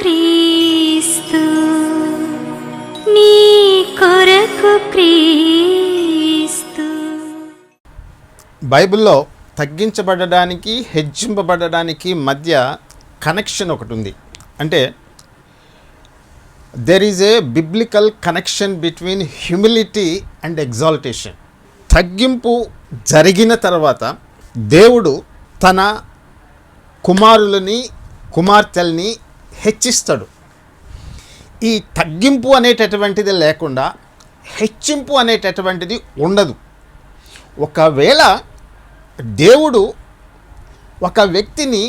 క్రీస్తు నీ కొరకు క్రీస్తు. బైబిల్లో తగ్గించబడడానికి హెచ్చింపబడడానికి మధ్య కనెక్షన్ ఒకటి ఉంది. అంటే there is a biblical connection between humility and exaltation తగ్గింపు జరిగిన తర్వాత దేవుడు తన కుమారులని కుమార్తెల్ని హెచ్చిస్తాడు. ఈ తగ్గింపు అనేటటువంటిది లేకుండా హెచ్చింపు అనేటటువంటిది ఉండదు. ఒకవేళ దేవుడు ఒక వ్యక్తిని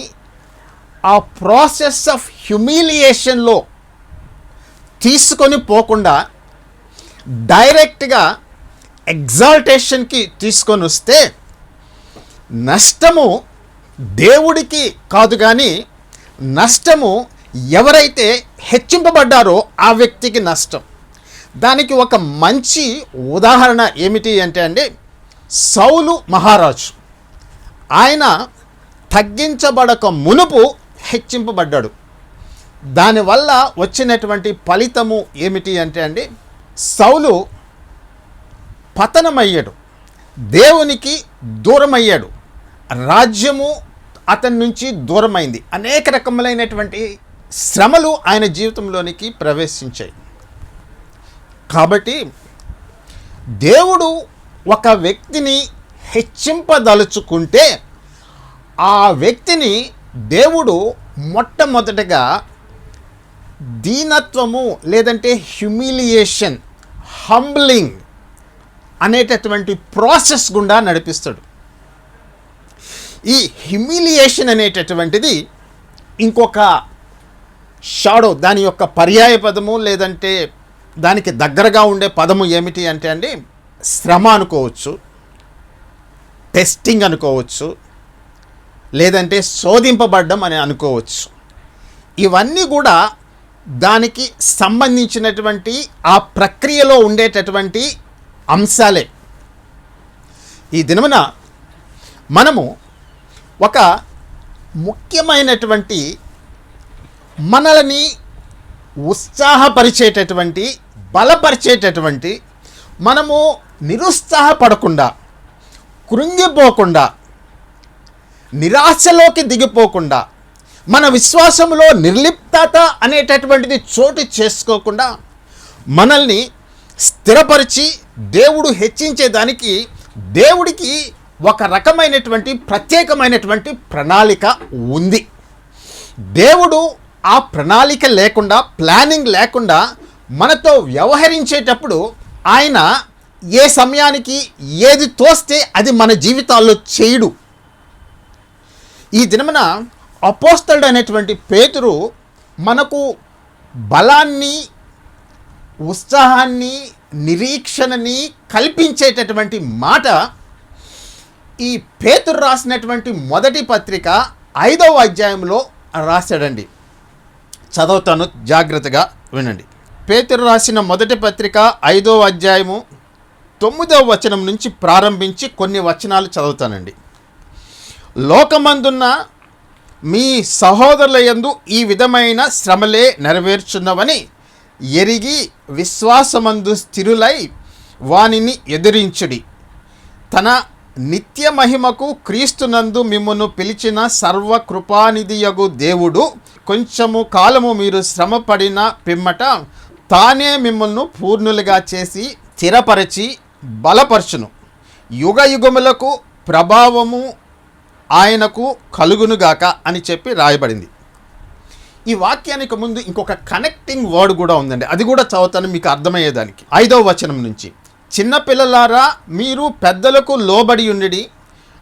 ఆ ప్రాసెస్ ఆఫ్ హ్యూమిలియేషన్లో తీసుకొని పోకుండా డైరెక్ట్గా ఎగ్జాల్టేషన్కి తీసుకొని వస్తే నష్టము దేవుడికి కాదు కానీ నష్టము ఎవరైతే హెచ్చింపబడ్డారో ఆ వ్యక్తికి నష్టం. దానికి ఒక మంచి ఉదాహరణ ఏమిటి అంటే అండి సౌలు మహారాజు. ఆయన తగ్గించబడక మునుపు హెచ్చింపబడ్డాడు. దానివల్ల వచ్చినటువంటి ఫలితము ఏమిటి అంటే అండి సౌలు పతనమయ్యాడు. దేవునికి దూరమయ్యాడు. రాజ్యము అతని నుంచి దూరమైంది. అనేక రకములైనటువంటి శ్రమలు ఆయన జీవితంలోనికి ప్రవేశించాయి. కాబట్టి దేవుడు ఒక వ్యక్తిని హెచ్చింపదలుచుకుంటే ఆ వ్యక్తిని దేవుడు మొట్టమొదటగా దీనత్వము లేదంటే హ్యూమిలియేషన్ హంబ్లింగ్ అనేటటువంటి ప్రాసెస్ గుండా నడిపిస్తాడు. ఈ హ్యూమిలియేషన్ అనేటటువంటిది ఇంకొక షాడో దాని యొక్క పర్యాయ పదము లేదంటే దానికి దగ్గరగా ఉండే పదము ఏమిటి అంటే అండి శ్రమ అనుకోవచ్చు టెస్టింగ్ అనుకోవచ్చు లేదంటే శోధింపబడ్డం అని అనుకోవచ్చు. ఇవన్నీ కూడా దానికి సంబంధించినటువంటి ఆ ప్రక్రియలో ఉండేటటువంటి అంశాలే. ఈ దినమున మనము ఒక ముఖ్యమైనటువంటి మనల్ని ఉత్సాహపరిచేటటువంటి బలపరిచేటటువంటి మనము నిరుత్సాహపడకుండా కృంగిపోకుండా నిరాశలోకి దిగిపోకుండా మన విశ్వాసంలో నిర్లిప్తత అనేటటువంటిది చోటు చేసుకోకుండా మనల్ని స్థిరపరిచి దేవుడు హెచ్చించేదానికి దేవుడికి ఒక రకమైనటువంటి ప్రత్యేకమైనటువంటి ప్రణాళిక ఉంది. దేవుడు ఆ ప్రణాళిక లేకుండా ప్లానింగ్ లేకుండా మనతో వ్యవహరించేటప్పుడు ఆయన ఏ సమయానికి ఏది తోస్తే అది మన జీవితాల్లో చేయడు. ఈ దినమున అపోస్తలుడు అనేటువంటి పేతురు మనకు బలాన్ని ఉత్సాహాన్ని నిరీక్షణని కల్పించేటటువంటి మాట ఈ పేతురు రాసినటువంటి మొదటి పత్రిక ఐదవ అధ్యాయంలో రాశాడండి. చదువుతాను జాగ్రత్తగా వినండి. పేతురు రాసిన మొదటి పత్రిక ఐదో అధ్యాయము తొమ్మిదవ వచనం నుంచి ప్రారంభించి కొన్ని వచనాలు చదువుతానండి. లోకమందున్న మీ సహోదరుల యందు ఈ విధమైన శ్రమలే నెరవేర్చున్నవని ఎరిగి విశ్వాసమందు స్థిరులై వానిని ఎదిరించుడి. తన నిత్య మహిమకు క్రీస్తునందు మిమ్మను పిలిచిన సర్వకృపానిధియగు దేవుడు కొంచెము కాలము మీరు శ్రమపడిన పిమ్మట తానే మిమ్మల్ని పూర్ణులుగా చేసి స్థిరపరచి బలపరచును. యుగ యుగములకు ప్రభావము ఆయనకు కలుగునుగాక అని చెప్పి రాయబడింది. ఈ వాక్యానికి ముందు ఇంకొక కనెక్టింగ్ వర్డ్ కూడా ఉందండి. అది కూడా చదువుతాను మీకు అర్థమయ్యేదానికి. ఐదవ వచనం నుంచి. చిన్నపిల్లలారా మీరు పెద్దలకు లోబడి ఉండి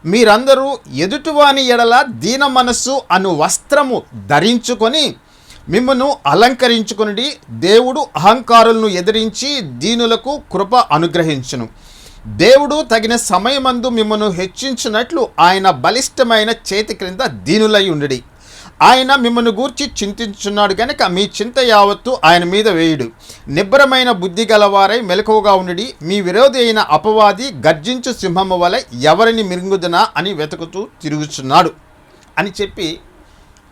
మీరందరూ ఎదుటివాని ఎడల దీన మనస్సు అను వస్త్రము ధరించుకొని మిమ్మను అలంకరించుకుని దేవుడు అహంకారులను ఎదిరించి దీనులకు కృప అనుగ్రహించును. దేవుడు తగిన సమయమందు మిమ్మను హెచ్చించినట్లు ఆయన బలిష్టమైన చేతి క్రింద దీనులై ఉండి ఆయన మిమ్మల్ని గూర్చి చింతించున్నాడు కనుక మీ చింత యావత్తు ఆయన మీద వేయుడు. నిబ్బరమైన బుద్ధి గలవారై మెలకువగా ఉండి మీ విరోధి అయిన అపవాది గర్జించు సింహము వలె ఎవరిని మిరుగుదనా అని వెతుకుతూ తిరుగుచున్నాడు. అని చెప్పి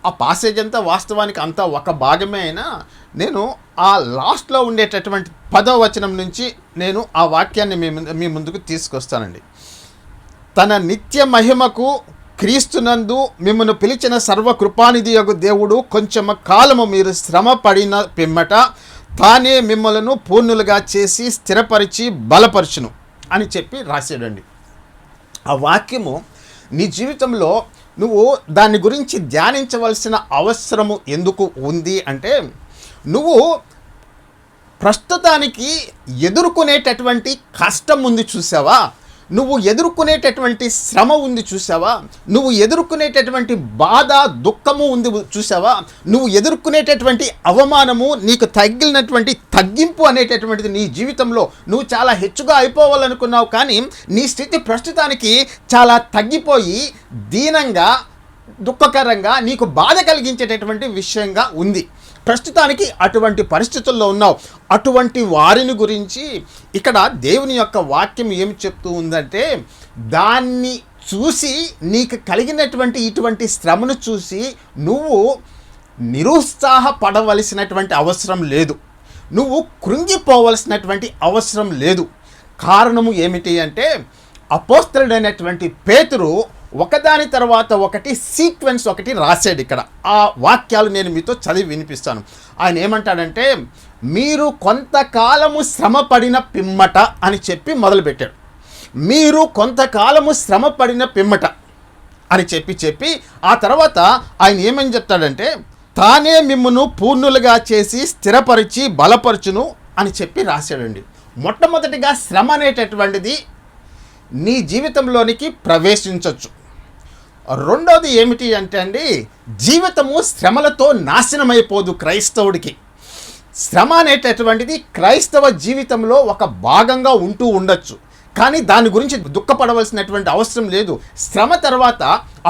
ఆ పాసేజ్ అంతా వాస్తవానికి అంతా ఒక భాగమే అయినా నేను ఆ లాస్ట్లో ఉండేటటువంటి పదో వచనం నుంచి నేను ఆ వాక్యాన్ని మీ ముందు మీ ముందుకు తీసుకొస్తానండి. తన నిత్య మహిమకు క్రీస్తునందు మిమ్మను పిలిచిన సర్వకృపానిధి యొక్క దేవుడు కొంచెం కాలము మీరు శ్రమ పడిన పిమ్మట తానే మిమ్మలను పూర్ణులుగా చేసి స్థిరపరిచి బలపరచును అని చెప్పి రాశాడండి. ఆ వాక్యము నీ జీవితంలో నువ్వు దాని గురించి ధ్యానించవలసిన అవసరము ఎందుకు ఉంది అంటే నువ్వు ప్రస్తుతానికి ఎదుర్కొనేటటువంటి కష్టం ఉంది చూసావా? నువ్వు ఎదుర్కొనేటటువంటి శ్రమ ఉంది చూసావా? నువ్వు ఎదుర్కొనేటటువంటి బాధ దుఃఖము ఉంది చూసావా? నువ్వు ఎదుర్కొనేటటువంటి అవమానము నీకు తగిలినటువంటి తగ్గింపు అనేటటువంటిది నీ జీవితంలో నువ్వు చాలా హెచ్చుగా అయిపోవాలనుకున్నావు కానీ నీ స్థితి ప్రస్తుతానికి చాలా తగ్గిపోయి దీనంగా దుఃఖకరంగా నీకు బాధ కలిగించేటటువంటి విషయంగా ఉంది. ప్రస్తుతానికి అటువంటి పరిస్థితుల్లో ఉన్నావు. అటువంటి వారిని గురించి ఇక్కడ దేవుని యొక్క వాక్యం ఏమి చెప్తూ ఉందంటే దాన్ని చూసి నీకు కలిగినటువంటి ఇటువంటి శ్రమను చూసి నువ్వు నిరుత్సాహపడవలసినటువంటి అవసరం లేదు. నువ్వు కృంగిపోవలసినటువంటి అవసరం లేదు. కారణము ఏమిటి అంటే అపోస్తలుడైనటువంటి పేతురు ఒకదాని తర్వాత ఒకటి సీక్వెన్స్ ఒకటి రాశాడు ఇక్కడ. ఆ వాక్యాలు నేను మీతో చదివి వినిపిస్తాను. ఆయన ఏమంటాడంటే మీరు కొంతకాలము శ్రమ పడిన పిమ్మట అని చెప్పి మొదలుపెట్టాడు. మీరు కొంతకాలము శ్రమ పడిన పిమ్మట అని చెప్పి చెప్పి ఆ తర్వాత ఆయన ఏమని చెప్తాడంటే తానే మిమ్మను పూర్ణులుగా చేసి స్థిరపరిచి బలపరచును అని చెప్పి రాశాడండి. మొట్టమొదటిగా శ్రమ అనేటటువంటిది నీ జీవితంలోనికి ప్రవేశించవచ్చు రెండోది ఏమిటి అంటే అండి జీవితము శ్రమలతో నాశనమైపోదు క్రైస్తవుడికి. శ్రమ అనేటటువంటిది క్రైస్తవ జీవితంలో ఒక భాగంగా ఉంటూ ఉండొచ్చు. కానీ దాని గురించి దుఃఖపడవలసినటువంటి అవసరం లేదు. శ్రమ తర్వాత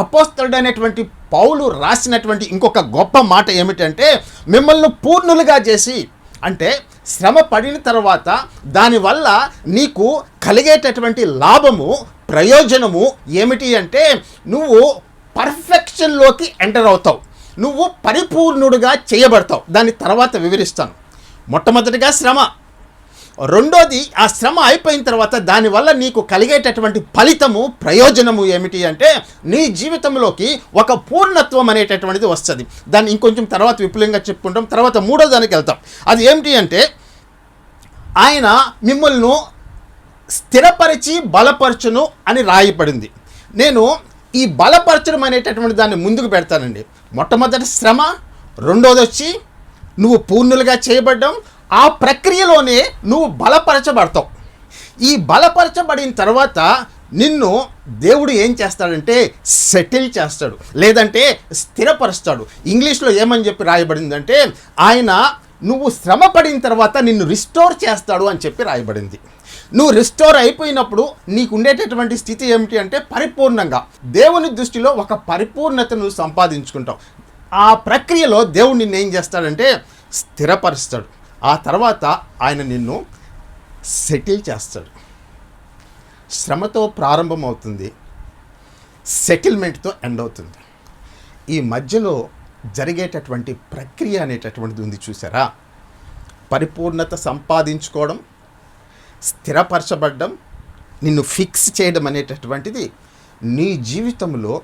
అపోస్తలుడైనటువంటి పౌలు రాసినటువంటి ఇంకొక గొప్ప మాట ఏమిటంటే మిమ్మల్ని పూర్ణులుగా చేసి అంటే శ్రమ పడిన తర్వాత దానివల్ల నీకు కలిగేటటువంటి లాభము ప్రయోజనము ఏమిటి అంటే నువ్వు పర్ఫెక్షన్లోకి ఎంటర్ అవుతావు. నువ్వు పరిపూర్ణుడుగా చేయబడతావు. దాని తర్వాత వివరిస్తాను. మొట్టమొదటిగా శ్రమ. రెండోది ఆ శ్రమ అయిపోయిన తర్వాత దానివల్ల నీకు కలిగేటటువంటి ఫలితము ప్రయోజనము ఏమిటి అంటే నీ జీవితంలోకి ఒక పూర్ణత్వం అనేటటువంటిది వస్తుంది. దాన్ని ఇంకొంచెం తర్వాత విపులంగా చెప్పుకుంటాం. తర్వాత మూడో దానికి వెళ్తాం. అది ఏమిటి అంటే ఆయన మిమ్మల్ని స్థిరపరిచి బలపరచును అని రాయబడింది. నేను ఈ బలపరచడం అనేటటువంటి దాన్ని ముందుకు పెడతానండి. మొట్టమొదటి శ్రమ రెండోది వచ్చి నువ్వు పూర్ణులుగా చేయబడ్డం ఆ ప్రక్రియలోనే నువ్వు బలపరచబడతావు. ఈ బలపరచబడిన తర్వాత నిన్ను దేవుడు ఏం చేస్తాడంటే సెటిల్ చేస్తాడు లేదంటే స్థిరపరుస్తాడు. ఇంగ్లీష్లో ఏమని చెప్పి రాయబడిందంటే ఆయన నువ్వు శ్రమ పడిన తర్వాత నిన్ను రిస్టోర్ చేస్తాడు అని చెప్పి రాయబడింది. నువ్వు రిస్టోర్ అయిపోయినప్పుడు నీకు ఉండేటటువంటి స్థితి ఏమిటి అంటే పరిపూర్ణంగా. దేవుని దృష్టిలో ఒక పరిపూర్ణతను నువ్వు సంపాదించుకుంటావు. ఆ ప్రక్రియలో దేవుడు నిన్ను ఏం చేస్తాడంటే స్థిరపరుస్తాడు. ఆ తర్వాత ఆయన నిన్ను సెటిల్ చేస్తాడు. శ్రమతో ప్రారంభమవుతుంది. సెటిల్మెంట్తో ఎండ్ అవుతుంది ఈ మధ్యలో జరిగేటటువంటి ప్రక్రియ అనేటటువంటిది ఉంది చూసారా? పరిపూర్ణత సంపాదించుకోవడం స్థిరపరచబడ్డం నిన్ను ఫిక్స్ చేయడం అనేటటువంటిది నీ జీవితంలో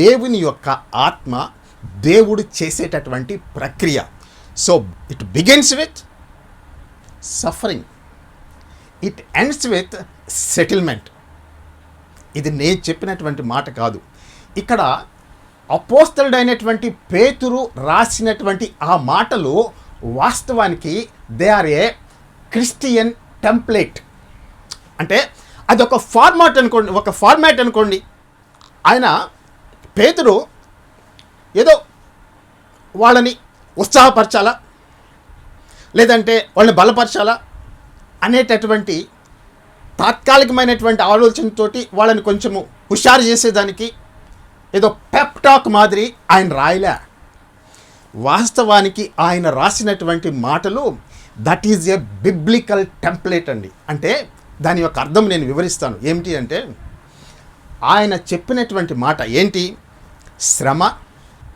దేవుని యొక్క ఆత్మ దేవుడు చేసేటటువంటి ప్రక్రియ. So it begins with suffering it ends with settlement ఇది నేను చెప్పినటువంటి మాట కాదు. ఇక్కడ అపోస్తలుడైనటువంటి పేతురు రాసినటువంటి ఆ మాటలు వాస్తవానికి they are a Christian template అంటే అది ఒక ఫార్మాట్ అనుకోండి ఒక ఫార్మాట్ అనుకోండి. ఆయన పేతురు ఏదో వాళ్ళని ఉత్సాహపరచాలా? లేదంటే వాళ్ళని బలపరచాలా? అనేటటువంటి తాత్కాలికమైనటువంటి ఆలోచనతోటి వాళ్ళని కొంచెము హుషారు చేసేదానికి ఏదో పెప్టాక్ మాదిరి ఆయన రాయలే. వాస్తవానికి ఆయన రాసినటువంటి మాటలు that is a biblical template అండి. అంటే దాని యొక్క అర్థం నేను వివరిస్తాను. ఏమిటి అంటే ఆయన చెప్పినటువంటి మాట ఏంటి? శ్రమ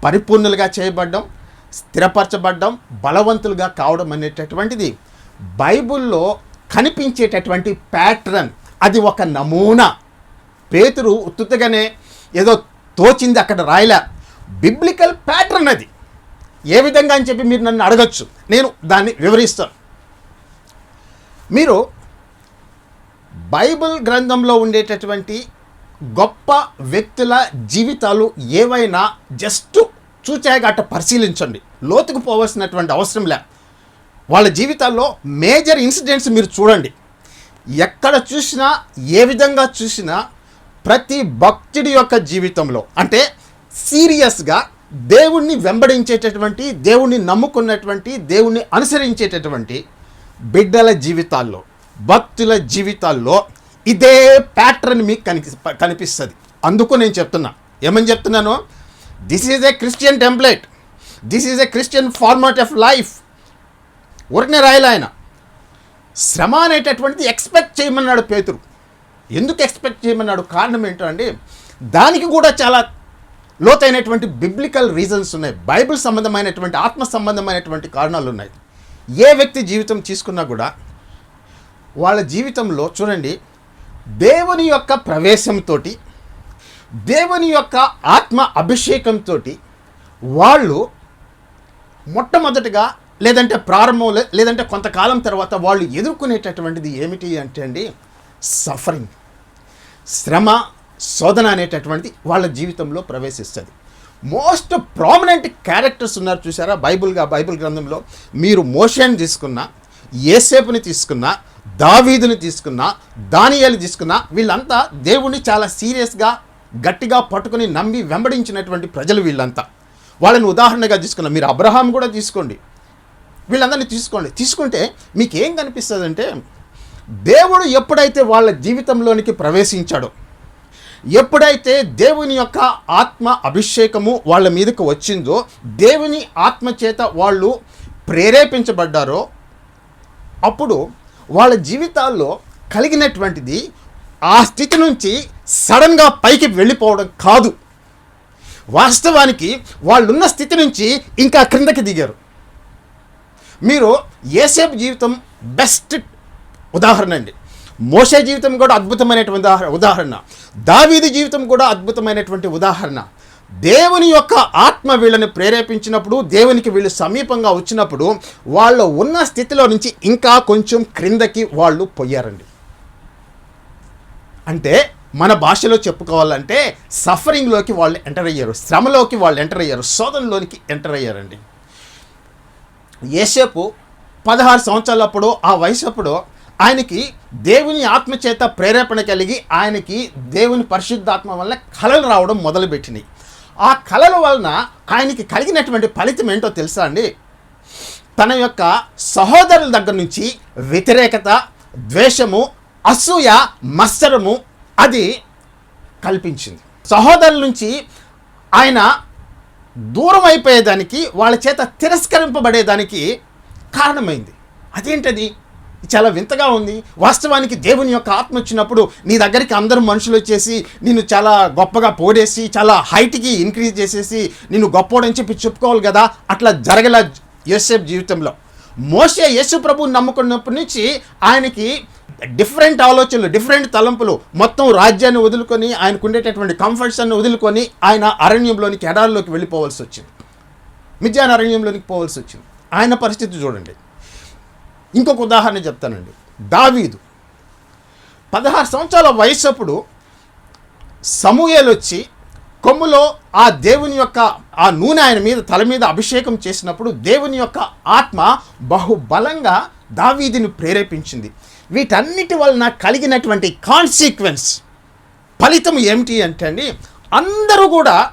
పరిపూర్ణులుగా చేయబడ్డం స్థిరపరచబడ్డం బలవంతులుగా కావడం అనేటటువంటిది బైబిల్లో కనిపించేటటువంటి ప్యాటర్న్. అది ఒక నమూనా. పేతురు ఉత్తుతగానే ఏదో తోచింది అక్కడ రాయలే. బిబ్లికల్ ప్యాటర్న్ అది. ఏ విధంగా అని చెప్పి మీరు నన్ను అడగచ్చు. నేను దాన్ని వివరిస్తాను. మీరు బైబిల్ గ్రంథంలో ఉండేటటువంటి గొప్ప వ్యక్తుల జీవితాలు ఏవైనా జస్ట్ చూచాగట్ట పరిశీలించండి. లోతుకు పోవాల్సినటువంటి అవసరం లే. వాళ్ళ జీవితాల్లో మేజర్ ఇన్సిడెంట్స్ మీరు చూడండి. ఎక్కడ చూసినా ఏ విధంగా చూసినా ప్రతి భక్తుడి యొక్క జీవితంలో అంటే సీరియస్గా దేవుణ్ణి వెంబడించేటటువంటి దేవుణ్ణి నమ్ముకున్నటువంటి దేవుణ్ణి అనుసరించేటటువంటి బిడ్డల జీవితాల్లో భక్తుల జీవితాల్లో ఇదే ప్యాటర్న్ మీకు కనిపి కనిపిస్తుంది. అందుకు నేను చెప్తున్నా. ఏమని చెప్తున్నాను? This is a Christian template this is a Christian format of life ఊరికనే రాయలే ఆయన. శ్రమ అనేటటువంటిది ఎక్స్పెక్ట్ చేయమన్నాడు పేతురు. ఎందుకు ఎక్స్పెక్ట్ చేయమన్నాడు? కారణం ఏంటంటే దానికి కూడా చాలా లోతైనటువంటి బిబ్లికల్ రీజన్స్ ఉన్నాయి. బైబిల్ సంబంధమైనటువంటి ఆత్మ సంబంధమైనటువంటి కారణాలు ఉన్నాయి. ఏ వ్యక్తి జీవితం తీసుకున్నా కూడా వాళ్ళ జీవితంలో చూడండి దేవుని యొక్క ప్రవేశంతో దేవుని యొక్క ఆత్మ అభిషేకంతో వాళ్ళు మొట్టమొదటిగా లేదంటే ప్రారంభంలో లేదంటే కొంతకాలం తర్వాత వాళ్ళు ఎదుర్కొనేటటువంటిది ఏమిటి అంటే అండి సఫరింగ్ శ్రమ శోధన అనేటటువంటిది వాళ్ళ జీవితంలో ప్రవేశిస్తుంది. మోస్ట్ ప్రామినెంట్ క్యారెక్టర్స్ ఉన్నారు చూసారా? బైబిల్గా బైబిల్ గ్రంథంలో మీరు మోషన్ తీసుకున్నా ఏసేపుని తీసుకున్నా దావీదుని తీసుకున్నా దానియాలు తీసుకున్నా వీళ్ళంతా దేవుణ్ణి చాలా సీరియస్గా గట్టిగా పట్టుకుని నమ్మి వెంబడించినటువంటి ప్రజలు వీళ్ళంతా. వాళ్ళని ఉదాహరణగా తీసుకున్న మీరు అబ్రహాం కూడా తీసుకోండి. వీళ్ళందరినీ తీసుకోండి. తీసుకుంటే మీకు ఏం కనిపిస్తుందంటే దేవుడు ఎప్పుడైతే వాళ్ళ జీవితంలోనికి ప్రవేశించాడో ఎప్పుడైతే దేవుని యొక్క ఆత్మ అభిషేకము వాళ్ళ మీదకు వచ్చిందో దేవుని ఆత్మ చేత వాళ్ళు ప్రేరేపించబడ్డారో అప్పుడు వాళ్ళ జీవితాల్లో కలిగినటువంటిది ఆ స్థితి నుంచి సడన్గా పైకి వెళ్ళిపోవడం కాదు. వాస్తవానికి వాళ్ళున్న స్థితి నుంచి ఇంకా క్రిందకి దిగారు. మీరు ఏసేపు జీవితం బెస్ట్ ఉదాహరణ అండి. మోసే జీవితం కూడా అద్భుతమైనటువంటి ఉదాహరణ ఉదాహరణ. దావీది జీవితం కూడా అద్భుతమైనటువంటి ఉదాహరణ. దేవుని యొక్క ఆత్మ వీళ్ళని ప్రేరేపించినప్పుడు దేవునికి వీళ్ళు సమీపంగా వచ్చినప్పుడు వాళ్ళు ఉన్న స్థితిలో నుంచి ఇంకా కొంచెం క్రిందకి వాళ్ళు పోయారండి. అంటే మన భాషలో చెప్పుకోవాలంటే సఫరింగ్లోకి వాళ్ళు ఎంటర్ అయ్యారు శ్రమలోకి వాళ్ళు ఎంటర్ అయ్యారు శోధనలోనికి ఎంటర్ అయ్యారండి. ఏసేపు పదహారు సంవత్సరాలప్పుడు ఆ వయసు అప్పుడు ఆయనకి దేవుని ఆత్మ చేత ప్రేరేపణ కలిగి ఆయనకి దేవుని పరిశుద్ధాత్మ వల్ల కళలు రావడం మొదలుపెట్టినాయి. ఆ కళల వలన ఆయనకి కలిగినటువంటి ఫలితం ఏంటో తెలుసా అండి? తన యొక్క సహోదరుల దగ్గర నుంచి వ్యతిరేకత ద్వేషము అసూయ మత్సరము అది కల్పించింది. సహోదరుల నుంచి ఆయన దూరం అయిపోయేదానికి వాళ్ళ చేత తిరస్కరింపబడేదానికి కారణమైంది. అదేంటది? చాలా వింతగా ఉంది. వాస్తవానికి దేవుని యొక్క ఆత్మ వచ్చినప్పుడు నీ దగ్గరికి అందరూ మనుషులు వచ్చేసి నిన్ను చాలా గొప్పగా పోడేసి చాలా హైట్కి ఇంక్రీజ్ చేసేసి నిన్ను గొప్పోడని చెప్పి చెప్పుకోవాలి కదా. అట్లా జరగల యోసేఫ్ జీవితంలో. మోసే యేసు ప్రభువుని నమ్ముకున్నప్పటి నుంచి ఆయనకి డిఫరెంట్ ఆలోచనలు డిఫరెంట్ తలంపులు మొత్తం రాజ్యాన్ని వదులుకొని ఆయనకు ఉండేటటువంటి కంఫర్ట్స్ అన్ని వదులుకొని ఆయన అరణ్యంలోనికి ఎడారిలోకి వెళ్ళిపోవాల్సి వచ్చింది. మిథ్యాన అరణ్యంలోనికి పోవాల్సి వచ్చింది. ఆయన పరిస్థితి చూడండి. ఇంకొక ఉదాహరణ చెప్తానండి. దావీదు. పదహారు సంవత్సరాల వయసు అప్పుడు సమూయేలు వచ్చి కొమ్ములో ఆ దేవుని యొక్క ఆ నూనె ఆయన మీద తల మీద అభిషేకం చేసినప్పుడు దేవుని యొక్క ఆత్మ బహుబలంగా దావీదిని ప్రేరేపించింది. వీటన్నిటి వలన కలిగినటువంటి కాన్సిక్వెన్స్ ఫలితం ఏమిటి అంటే అండి అందరూ కూడా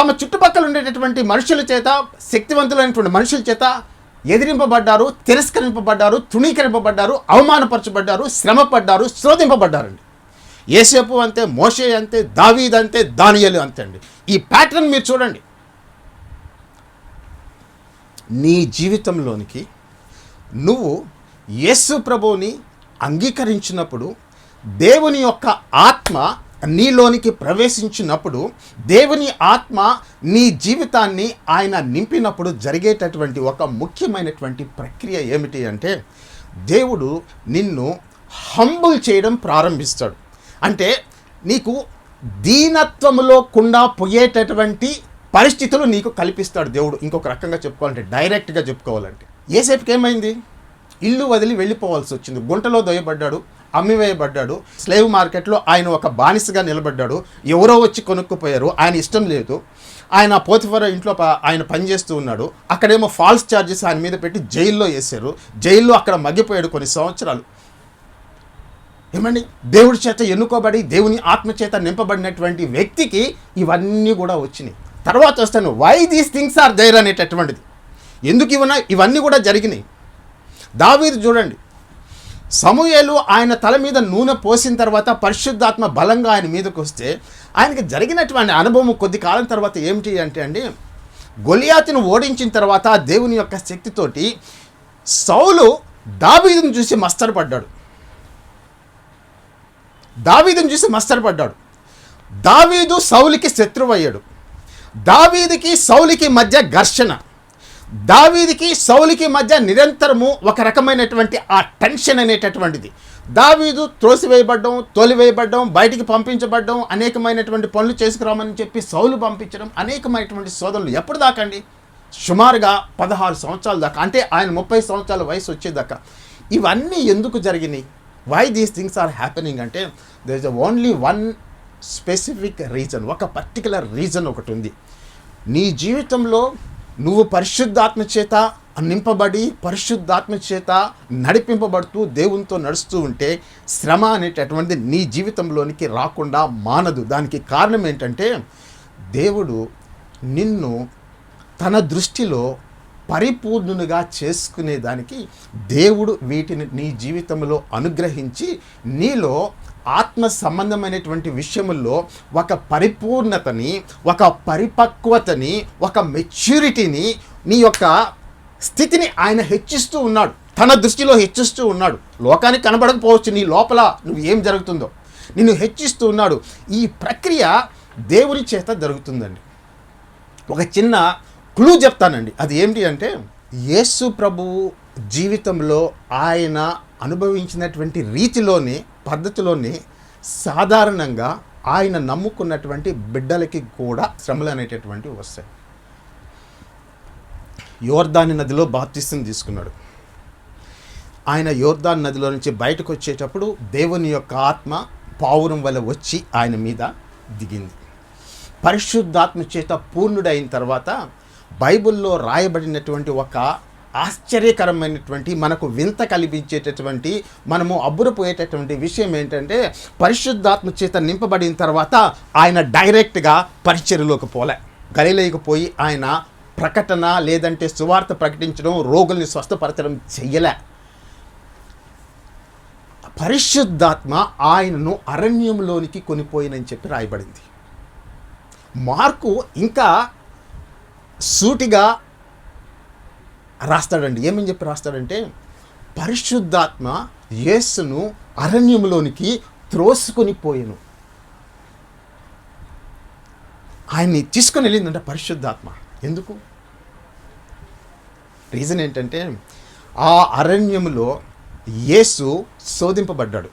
తమ చుట్టుపక్కల ఉండేటటువంటి మనుషుల చేత శక్తివంతులైనటువంటి మనుషుల చేత ఎదిరింపబడ్డారు తిరస్కరింపబడ్డారు తృణీకరింపబడ్డారు అవమానపరచబడ్డారు శ్రమపడ్డారు శోధింపబడ్డారండి ఏసేపు అంతే మోషే అంతే దావీద్ అంతే దానియలు అంతే అండి. ఈ ప్యాటర్న్ మీరు చూడండి. నీ జీవితంలోనికి నువ్వు యేసు ప్రభువుని అంగీకరించినప్పుడు దేవుని యొక్క ఆత్మ నీలోనికి ప్రవేశించినప్పుడు దేవుని ఆత్మ నీ జీవితాన్ని ఆయన నింపినప్పుడు జరిగేటటువంటి ఒక ముఖ్యమైనటువంటి ప్రక్రియ ఏమిటి అంటే దేవుడు నిన్ను హంబుల్ చేయడం ప్రారంభిస్తాడు. అంటే నీకు దీనత్వములో కుండా పోయేటటువంటి పరిస్థితులు నీకు కల్పిస్తాడు దేవుడు. ఇంకొక రకంగా చెప్పుకోవాలంటే డైరెక్ట్గా చెప్పుకోవాలంటే. ఏసేపుకి ఏమైంది? ఇల్లు వదిలి వెళ్ళిపోవాల్సి వచ్చింది. గుంటలో దొయ్యబడ్డాడు. అమ్మివేయబడ్డాడు. స్లేవ్ మార్కెట్లో ఆయన ఒక బానిసగా నిలబడ్డాడు. ఎవరో వచ్చి కొనుక్కుపోయారు. ఆయన ఇష్టం లేదు. ఆయన పోతిఫర ఇంట్లో ప- ఆయన పనిచేస్తూ ఉన్నాడు. అక్కడేమో ఫాల్స్ ఛార్జెస్ ఆయన మీద పెట్టి జైల్లో వేశారు. జైల్లో అక్కడ మగ్గిపోయాడు కొన్ని సంవత్సరాలు. ఏమండి? దేవుడి చేత ఎన్నుకోబడి దేవుని ఆత్మ చేత నింపబడినటువంటి వ్యక్తికి ఇవన్నీ కూడా వచ్చినాయి. తర్వాత వస్తాను why these things are there అనేటటువంటిది. ఎందుకు ఇవన్నా ఇవన్నీ కూడా జరిగినాయి. దావీదు చూడండి. సమూయేలు ఆయన తల మీద నూనె పోసిన తర్వాత పరిశుద్ధాత్మ బలంగా ఆయన మీదకు వస్తే ఆయనకి జరిగినటువంటి అనుభవం కొద్ది కాలం తర్వాత ఏమిటి అంటే అండి గొలియాతిని ఓడించిన తర్వాత దేవుని యొక్క శక్తితోటి సౌలు దావీదును చూసి మస్తరపడ్డాడు. దావీదును చూసి మస్తరపడ్డాడు. దావీదు సౌలికి శత్రువయ్యాడు. దావీదికి సౌలికి మధ్య ఘర్షణ. దావీదికి సౌలికి మధ్య నిరంతరము ఒక రకమైనటువంటి ఆ టెన్షన్ అనేటటువంటిది. దావీదు త్రోసివేయబడ్డం తోలివేయబడ్డం బయటికి పంపించబడ్డం అనేకమైనటువంటి పనులు చేసుకురామని చెప్పి సౌలు పంపించడం అనేకమైనటువంటి సోదరులు ఎప్పుడు దాకా అండి సుమారుగా పదహారు సంవత్సరాల దాకా. అంటే ఆయన ముప్పై సంవత్సరాల వయసు వచ్చేదాకా. ఇవన్నీ ఎందుకు జరిగినాయి? Why these things are happening అంటే there is only one specific reason ఒక పర్టికులర్ రీజన్ ఒకటి ఉంది. నీ జీవితంలో నువ్వు పరిశుద్ధాత్మ చేత నింపబడి పరిశుద్ధాత్మ చేత నడిపింపబడుతూ దేవునితో నడుస్తూ ఉంటే శ్రమ అనేటటువంటిది నీ జీవితంలోనికి రాకుండా మానదు. దానికి కారణం ఏంటంటే దేవుడు నిన్ను తన దృష్టిలో పరిపూర్ణునిగా చేసుకునేదానికి దేవుడు వీటిని నీ జీవితంలో అనుగ్రహించి నీలో ఆత్మ సంబంధమైనటువంటి విషయముల్లో ఒక పరిపూర్ణతని ఒక పరిపక్వతని ఒక మెచ్యూరిటీని నీ యొక్క స్థితిని ఆయన హెచ్చిస్తూ ఉన్నాడు. తన దృష్టిలో హెచ్చిస్తూ ఉన్నాడు. లోకానికి కనబడకపోవచ్చు. నీ లోపల నువ్వు ఏం జరుగుతుందో. నిన్ను హెచ్చిస్తూ ఉన్నాడు. ఈ ప్రక్రియ దేవుని చేత జరుగుతుందండి. ఒక చిన్న క్లూ చెప్తానండి. అది ఏంటి అంటే యేసు ప్రభువు జీవితంలో ఆయన అనుభవించినటువంటి రీతిలోనే పద్ధతిలోని సాధారణంగా ఆయన నమ్ముకున్నటువంటి బిడ్డలకి కూడా శ్రమలు అనేటటువంటివి వస్తాయి. యోర్దాని నదిలో బాప్తిస్తం తీసుకున్నాడు. ఆయన యోర్దాన్ నదిలో నుంచి బయటకు వచ్చేటప్పుడు దేవుని యొక్క ఆత్మ పావురం వల్ల వచ్చి ఆయన మీద దిగింది. పరిశుద్ధాత్మ చేత పూర్ణుడైన తర్వాత బైబిల్లో రాయబడినటువంటి ఒక ఆశ్చర్యకరమైనటువంటి మనకు వింత కలిపించేటటువంటి మనము అబ్బురపోయేటటువంటి విషయం ఏంటంటే పరిశుద్ధాత్మ చేత నింపబడిన తర్వాత ఆయన డైరెక్ట్గా పరిచర్యలోకి పోలే. గలిలోకి పోయి ఆయన ప్రకటన లేదంటే సువార్త ప్రకటించడం రోగుల్ని స్వస్థపరచడం చెయ్యలే. పరిశుద్ధాత్మ ఆయనను అరణ్యంలోనికి కొనిపోయినని చెప్పి రాయబడింది. మార్కు ఇంకా సూటిగా రాస్తాడండి. ఏమని చెప్పి రాస్తాడంటే పరిశుద్ధాత్మ యేసును అరణ్యంలోనికి త్రోసుకొని పోయాను. ఆయన్ని తీసుకొని వెళ్ళిందంట పరిశుద్ధాత్మ. ఎందుకు? రీజన్ ఏంటంటే ఆ అరణ్యములో యేసు శోధింపబడ్డాడు.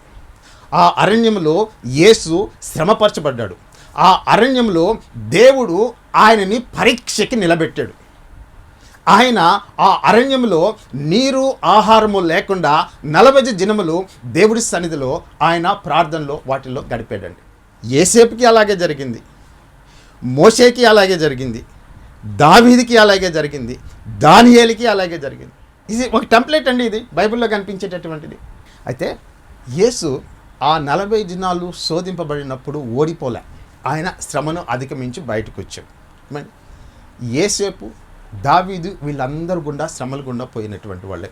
ఆ అరణ్యములో యేసు శ్రమపరచబడ్డాడు. ఆ అరణ్యంలో దేవుడు ఆయనని పరీక్షకి నిలబెట్టాడు. ఆయన ఆ అరణ్యంలో నీరు ఆహారము లేకుండా నలభై దినములు దేవుడి సన్నిధిలో ఆయన ప్రార్థనలో వాటిల్లో గడిపాడండి. ఏసేపుకి అలాగే జరిగింది. మోషేకి అలాగే జరిగింది. దావీదికి అలాగే జరిగింది. దానియేలికి అలాగే జరిగింది. ఇది ఒక టెంప్లెట్ అండి ఇది బైబిల్లో కనిపించేటటువంటిది. అయితే యేసు ఆ నలభై దినాలు శోధింపబడినప్పుడు ఓడిపోలే. ఆయన శ్రమను అధిగమించి బయటకు వచ్చాడు ఏసేపు దావీదు వీళ్ళందరూ గుండా శ్రమల గుండా పోయినటువంటి వాళ్ళే.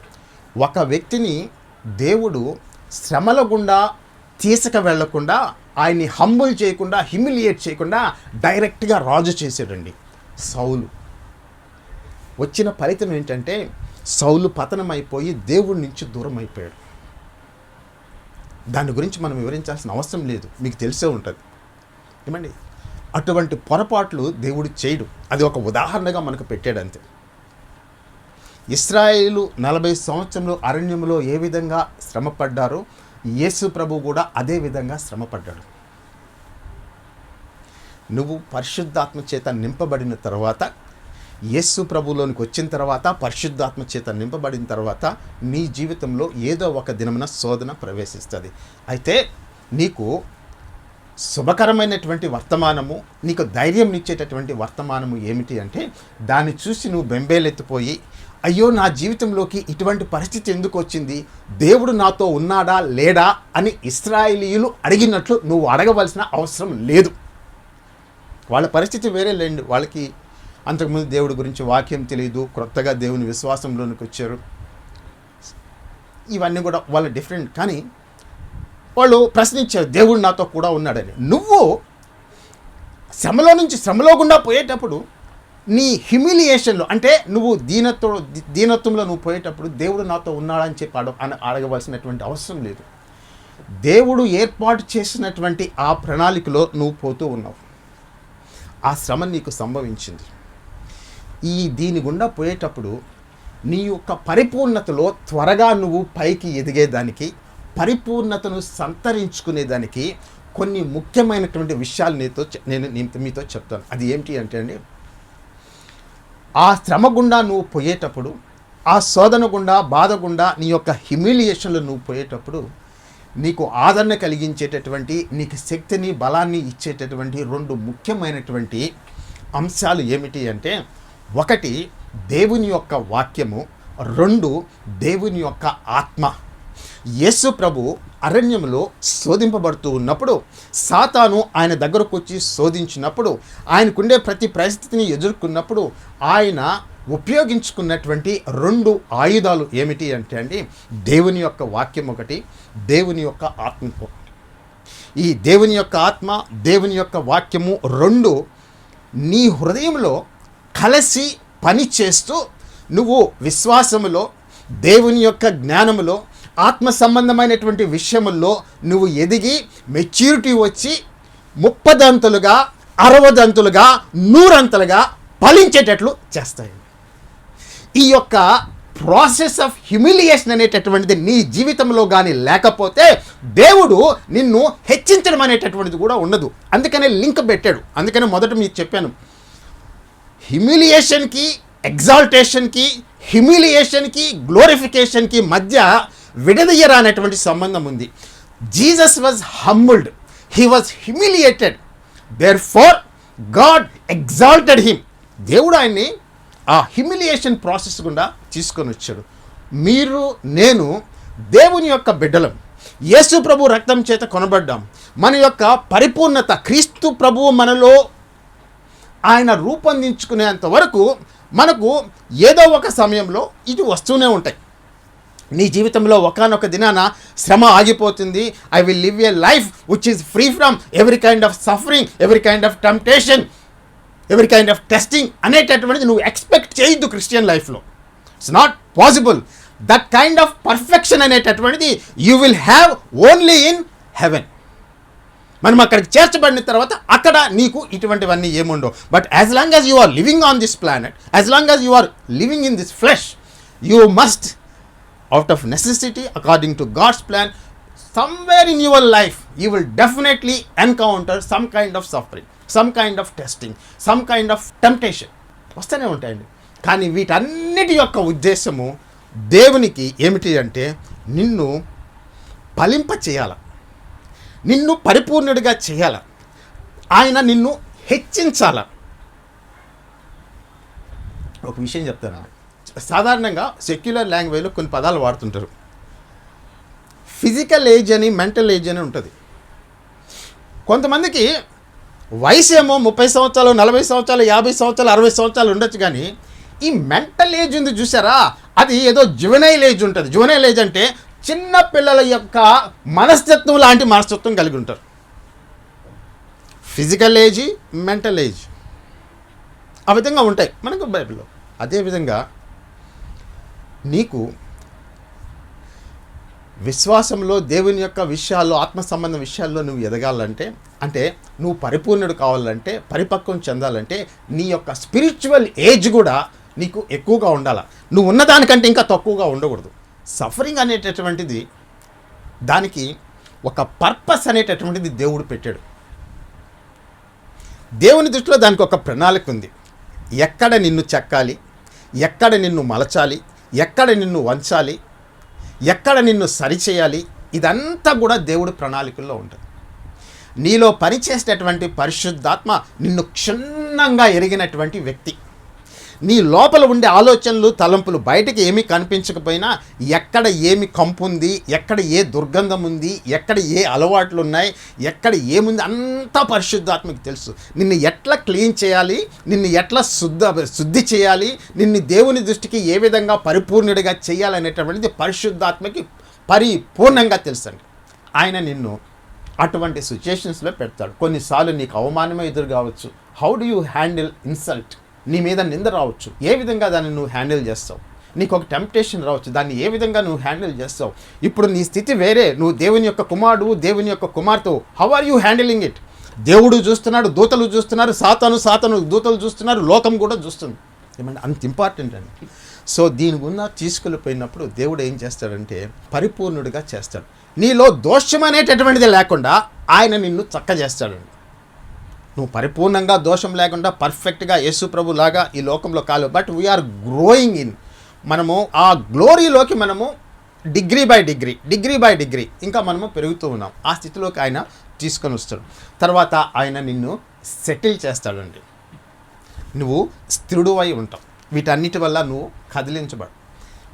ఒక వ్యక్తిని దేవుడు శ్రమల గుండా తీసుక వెళ్ళకుండా ఆయన్ని హంబుల్ చేయకుండా హ్యూమిలియేట్ చేయకుండా డైరెక్ట్గా రాజు చేసాడండి సౌలు. వచ్చిన ఫలితం ఏంటంటే సౌలు పతనం అయిపోయి దేవుడి నుంచి దూరం అయిపోయాడు దాని గురించి మనం వివరించాల్సిన అవసరం లేదు. మీకు తెలిసే ఉంటుంది. ఏమండి? అటువంటి పొరపాట్లు దేవుడు చేయడు. అది ఒక ఉదాహరణగా మనకు పెట్టాడు అంతే ఇస్రాయేలు నలభై సంవత్సరంలో అరణ్యంలో ఏ విధంగా శ్రమపడ్డారో యేసు ప్రభు కూడా అదే విధంగా శ్రమపడ్డాడు. నువ్వు పరిశుద్ధాత్మ చేత నింపబడిన తర్వాత యేసు ప్రభులోనికి వచ్చిన తర్వాత పరిశుద్ధాత్మ చేత నింపబడిన తర్వాత నీ జీవితంలో ఏదో ఒక దినమున శోధన ప్రవేశిస్తుంది. అయితే నీకు శుభకరమైనటువంటి వర్తమానము నీకు ధైర్యం ఇచ్చేటటువంటి వర్తమానము ఏమిటి అంటే దాన్ని చూసి నువ్వు బెంబేలెత్తిపోయి అయ్యో నా జీవితంలోకి ఇటువంటి పరిస్థితి ఎందుకు వచ్చింది? దేవుడు నాతో ఉన్నాడా లేడా? అని ఇస్రాయిలీయులు అడిగినట్లు నువ్వు అడగవలసిన అవసరం లేదు. వాళ్ళ పరిస్థితి వేరే లేండి. వాళ్ళకి అంతకుముందు దేవుడి గురించి వాక్యం తెలియదు క్రొత్తగా దేవుని విశ్వాసంలోనికి వచ్చారు. ఇవన్నీ కూడా వాళ్ళ డిఫరెంట్. కానీ వాళ్ళు ప్రశ్నించారు దేవుడు నాతో కూడా ఉన్నాడని. నువ్వు శ్రమలో నుంచి శ్రమలో గుండా పోయేటప్పుడు నీ హ్యూమిలియేషన్లో అంటే నువ్వు దీనత్వ దీనత్వంలో నువ్వు పోయేటప్పుడు దేవుడు నాతో ఉన్నాడని చెప్పి అడ అని అడగవలసినటువంటి అవసరం లేదు. దేవుడు ఏర్పాటు చేసినటువంటి ఆ ప్రణాళికలో నువ్వు పోతూ ఉన్నావు. ఆ శ్రమ నీకు సంభవించింది. ఈ దీని గుండా పోయేటప్పుడు నీ యొక్క పరిపూర్ణతలో త్వరగా నువ్వు పైకి ఎదిగేదానికి పరిపూర్ణతను సంతరించుకునేదానికి కొన్ని ముఖ్యమైనటువంటి విషయాలు నీతో చె- నేను మీతో చెప్తాను. అది ఏమిటి అంటే అండి ఆ శ్రమ గుండా నువ్వు పోయేటప్పుడు ఆ శోధన గుండా బాధ గుండా నీ యొక్క హ్యూమిలియేషన్లో నువ్వు పోయేటప్పుడు నీకు ఆదరణ కలిగించేటటువంటి నీకు శక్తిని బలాన్ని ఇచ్చేటటువంటి రెండు ముఖ్యమైనటువంటి అంశాలు ఏమిటి అంటే ఒకటి దేవుని యొక్క వాక్యము రెండు దేవుని యొక్క ఆత్మ. యేసు ప్రభు అరణ్యంలో శోధింపబడుతూ ఉన్నప్పుడు సాతాను ఆయన దగ్గరకు వచ్చి శోధించినప్పుడు ఆయనకుండే ప్రతి పరిస్థితిని ఎదుర్కొన్నప్పుడు ఆయన ఉపయోగించుకున్నటువంటి రెండు ఆయుధాలు ఏమిటి అంటే అండి దేవుని యొక్క వాక్యం ఒకటి దేవుని యొక్క ఆత్మ ఒకటి. ఈ దేవుని యొక్క ఆత్మ దేవుని యొక్క వాక్యము రెండు నీ హృదయంలో కలిసి పని చేస్తూ నువ్వు విశ్వాసములో దేవుని యొక్క జ్ఞానములో ఆత్మ సంబంధమైనటువంటి విషయముల్లో నువ్వు ఎదిగి మెచ్యూరిటీ వచ్చి ముప్పదంతులుగా అరవదంతులుగా నూరంతలుగా ఫలించేటట్లు చేస్తాయి. ఈ యొక్క ప్రాసెస్ ఆఫ్ హ్యూమిలియేషన్ అనేటటువంటిది నీ జీవితంలో కానీ లేకపోతే దేవుడు నిన్ను హెచ్చించడం అనేటటువంటిది కూడా ఉండదు. అందుకనే లింక్ పెట్టాడు. అందుకనే మొదట మీకు చెప్పాను. హ్యూమిలియేషన్కి ఎగ్జాల్టేషన్కి హ్యూమిలియేషన్కి గ్లోరిఫికేషన్కి మధ్య విడదీయరానటువంటి సంబంధం ఉంది. Jesus was humbled he was humiliated therefore God exalted him దేవుడు ఆయన్ని ఆ హ్యూమిలియేషన్ ప్రాసెస్ గుండా తీసుకొని వచ్చాడు. మీరు నేను దేవుని యొక్క బిడ్డలం. యేసు ప్రభు రక్తం చేత కొనబడ్డాం. మన యొక్క పరిపూర్ణత క్రీస్తు ప్రభువు మనలో ఆయన రూపొందించుకునేంత వరకు మనకు ఏదో ఒక సమయంలో ఇది వస్తూనే ఉంటాయి. నీ జీవితంలో ఒకనొక దినాన శ్రమ ఆగిపోతుంది. I will live a life which is free from every kind of suffering every kind of temptation every kind of testing అనేటటువంటిది నువ్వు ఎక్స్పెక్ట్ చేయొద్దు క్రిస్టియన్ లైఫ్లో it's not possible that kind of perfection అనేటటువంటిది you will have only in heaven మనం అక్కడికి చేర్చబడిన తర్వాత అక్కడ నీకు ఇటువంటివన్నీ ఏముండవు. But as long as you are living on this planet as long as you are living in this flesh you must out of necessity according to God's plan somewhere in your life you will definitely encounter some kind of suffering some kind of testing some kind of temptation వస్తూనే ఉంటాయండి. కానీ వీటన్నిటి యొక్క ఉద్దేశము దేవునికి ఏమిటి అంటే నిన్ను ఫలింప చేయాల. నిన్ను పరిపూర్ణుడిగా చేయాల. ఆయన నిన్ను హెచ్చించాల. ఒక విషయం చెప్తాను. సాధారణంగా సెక్యులర్ లాంగ్వేజ్లో కొన్ని పదాలు వాడుతుంటారు. ఫిజికల్ ఏజ్ అని మెంటల్ ఏజ్ అని ఉంటుంది. కొంతమందికి వయసు ఏమో ముప్పై సంవత్సరాలు నలభై సంవత్సరాలు యాభై సంవత్సరాలు అరవై సంవత్సరాలు ఉండొచ్చు కానీ ఈ మెంటల్ ఏజ్ ఉంది చూసారా? అది ఏదో జువెనైల్ ఏజ్ ఉంటుంది. జువెనైల్ ఏజ్ అంటే చిన్న పిల్లల యొక్క మనస్తత్వం లాంటి మనస్తత్వం కలిగి ఉంటారు. ఫిజికల్ ఏజ్ మెంటల్ ఏజ్ ఆ విధంగా ఉంటాయి మనకు బైబిల్లో. అదేవిధంగా నీకు విశ్వాసంలో దేవుని యొక్క విషయాల్లో ఆత్మ సంబంధ విషయాల్లో నువ్వు ఎదగాలంటే అంటే నువ్వు పరిపూర్ణుడు కావాలంటే పరిపక్వం చెందాలంటే నీ యొక్క స్పిరిచువల్ ఏజ్ కూడా నీకు ఎక్కువగా ఉండాల. నువ్వు ఉన్నదానికంటే ఇంకా తక్కువగా ఉండకూడదు. సఫరింగ్ అనేటటువంటిది దానికి ఒక పర్పస్ అనేటటువంటిది దేవుడు పెట్టాడు. దేవుని దృష్టిలో దానికి ఒక ప్రణాళిక ఉంది. ఎక్కడ నిన్ను చెక్కాలి ఎక్కడ నిన్ను మలచాలి ఎక్కడ నిన్ను వంచాలి? ఎక్కడ నిన్ను సరిచేయాలి? ఇదంతా కూడా దేవుడి ప్రణాళికల్లో ఉంటుంది. నీలో పనిచేసేటటువంటి పరిశుద్ధాత్మ నిన్ను క్షుణ్ణంగా ఎరిగినటువంటి వ్యక్తి. నీ లోపల ఉండే ఆలోచనలు తలంపులు బయటకి ఏమీ కనిపించకపోయినా ఎక్కడ ఏమి కంపు ఉంది ఎక్కడ ఏ దుర్గంధం ఉంది ఎక్కడ ఏ అలవాట్లు ఉన్నాయి ఎక్కడ ఏముంది అంతా పరిశుద్ధాత్మకి తెలుసు. నిన్ను ఎట్లా క్లీన్ చేయాలి నిన్ను ఎట్లా శుద్ధ శుద్ధి చేయాలి నిన్ను దేవుని దృష్టికి ఏ విధంగా పరిపూర్ణుడిగా చేయాలనేటటువంటిది పరిశుద్ధాత్మకి పరిపూర్ణంగా తెలుసండి. ఆయన నిన్ను అటువంటి సిచ్యుయేషన్స్లో పెడతాడు. కొన్నిసార్లు నీకు అవమానమే ఎదురు కావచ్చు. How do you handle insult నీ మీద నింద రావచ్చు. ఏ విధంగా దాన్ని నువ్వు హ్యాండిల్ చేస్తావు? నీకు ఒక టెంప్టేషన్ రావచ్చు. దాన్ని ఏ విధంగా నువ్వు హ్యాండిల్ చేస్తావు? ఇప్పుడు నీ స్థితి వేరే. నువ్వు దేవుని యొక్క కుమారుడు దేవుని యొక్క కుమార్తె. How are you handling it దేవుడు చూస్తున్నాడు దూతలు చూస్తున్నారు సాతను సాతాను దూతలు చూస్తున్నారు లోకం కూడా చూస్తుంది. ఏమంటే అంత ఇంపార్టెంట్ అండి. సో దీని గున్న తీసుకెళ్ళిపోయినప్పుడు దేవుడు ఏం చేస్తాడంటే పరిపూర్ణుడిగా చేస్తాడు. నీలో దోషం అనేటటువంటిది లేకుండా ఆయన నిన్ను చక్క చేస్తాడండి నువ్వు పరిపూర్ణంగా దోషం లేకుండా పర్ఫెక్ట్గా యేసు ప్రభు లాగా ఈ లోకంలో కాలు. బట్ వీఆర్ గ్రోయింగ్ ఇన్ మనము ఆ గ్లోరీలోకి మనము degree by degree degree by degree ఇంకా మనము పెరుగుతూ ఉన్నాం. ఆ స్థితిలోకి ఆయన తీసుకొని వస్తాడు. తర్వాత ఆయన నిన్ను సెటిల్ చేస్తాడండి. నువ్వు స్థిరుడు అయి ఉంటావు. వీటన్నిటి వల్ల నువ్వు కదిలించబడు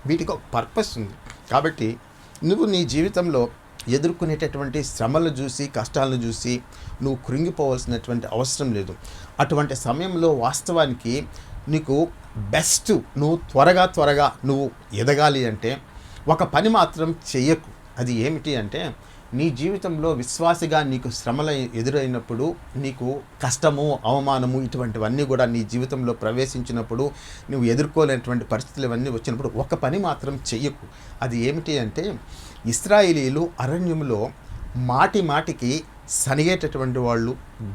వీటికి ఒక పర్పస్ ఉంది. కాబట్టి నువ్వు నీ జీవితంలో ఎదుర్కొనేటటువంటి శ్రమలు చూసి కష్టాలను చూసి నువ్వు కృంగిపోవాల్సినటువంటి అవసరం లేదు. అటువంటి సమయంలో వాస్తవానికి నీకు బెస్ట్ నువ్వు త్వరగా త్వరగా నువ్వు ఎదగాలి అంటే ఒక పని మాత్రం చెయ్యకు. అది ఏమిటి అంటే నీ జీవితంలో విశ్వాసిగా నీకు శ్రమలు ఎదురైనప్పుడు నీకు కష్టము అవమానము ఇటువంటివన్నీ కూడా నీ జీవితంలో ప్రవేశించినప్పుడు నువ్వు ఎదుర్కోలేనటువంటి పరిస్థితులు ఇవన్నీ వచ్చినప్పుడు ఒక పని మాత్రం చెయ్యకు. అది ఏమిటి అంటే ఇస్రాయేలీలు అరణ్యంలో మాటి మాటికి సనిగేటటువంటి వాళ్ళు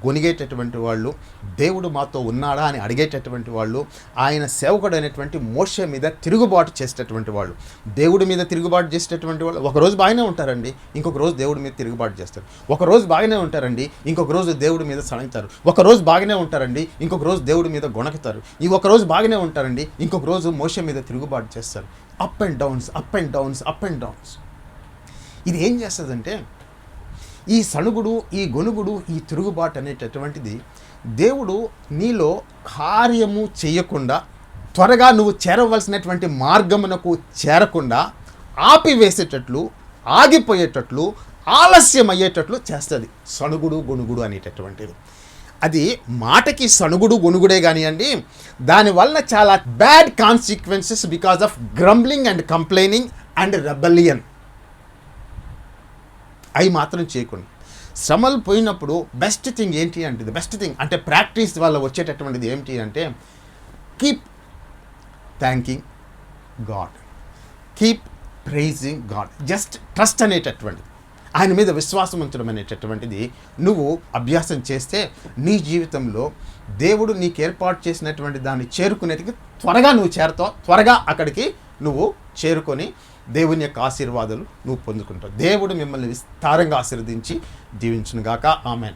గొనిగేటటువంటి వాళ్ళు దేవుడు మాతో ఉన్నాడా అని అడిగేటటువంటి వాళ్ళు ఆయన సేవకుడు అనేటువంటి మోష మీద తిరుగుబాటు చేసేటటువంటి వాళ్ళు దేవుడి మీద తిరుగుబాటు చేసేటటువంటి వాళ్ళు ఒక రోజు బాగానే ఉంటారండి ఇంకొక రోజు దేవుడి మీద తిరుగుబాటు చేస్తారు. ఒక రోజు బాగానే ఉంటారండి ఇంకొక రోజు దేవుడి మీద సణుగుతారు ఒక రోజు బాగానే ఉంటారండి ఇంకొక రోజు దేవుడి మీద గొణకుతారు. ఈ ఒక రోజు బాగానే ఉంటారండి ఇంకొక రోజు మోష మీద తిరుగుబాటు చేస్తారు. Up and downs up and downs up and downs ఇది ఏం చేస్తుందంటే ఈ సణుగుడు ఈ గొనుగుడు ఈ తిరుగుబాటు అనేటటువంటిది దేవుడు నీలో కార్యము చేయకుండా త్వరగా నువ్వు చేరవలసినటువంటి మార్గమునకు చేరకుండా ఆపివేసేటట్లు ఆగిపోయేటట్లు ఆలస్యం అయ్యేటట్లు చేస్తుంది. సణుగుడు గొనుగుడు అనేటటువంటిది. అది మాటకి సణుగుడు గొనుగుడే కానివ్వండి దానివల్ల చాలా bad consequences because of grumbling and complaining and rebellion అవి మాత్రం చేయకుండా శ్రమలు పోయినప్పుడు బెస్ట్ థింగ్ ఏంటి అంటే బెస్ట్ థింగ్ అంటే ప్రాక్టీస్ వల్ల వచ్చేటటువంటిది ఏంటి అంటే keep thanking God keep praising God just trust అనేటటువంటిది. ఆయన మీద విశ్వాసం ఉంచడం అనేటటువంటిది నువ్వు అభ్యాసం చేస్తే నీ జీవితంలో దేవుడు నీకు ఏర్పాటు చేసినటువంటి దాన్ని చేరుకునేటికి త్వరగా నువ్వు చేరతావు త్వరగా అక్కడికి నువ్వు చేరుకొని దేవుని యొక్క ఆశీర్వాదాలు నువ్వు పొందుకుంటావు. దేవుడు మిమ్మల్ని విస్తారంగా ఆశీర్వదించి దీవించునుగాక ఆమెన్.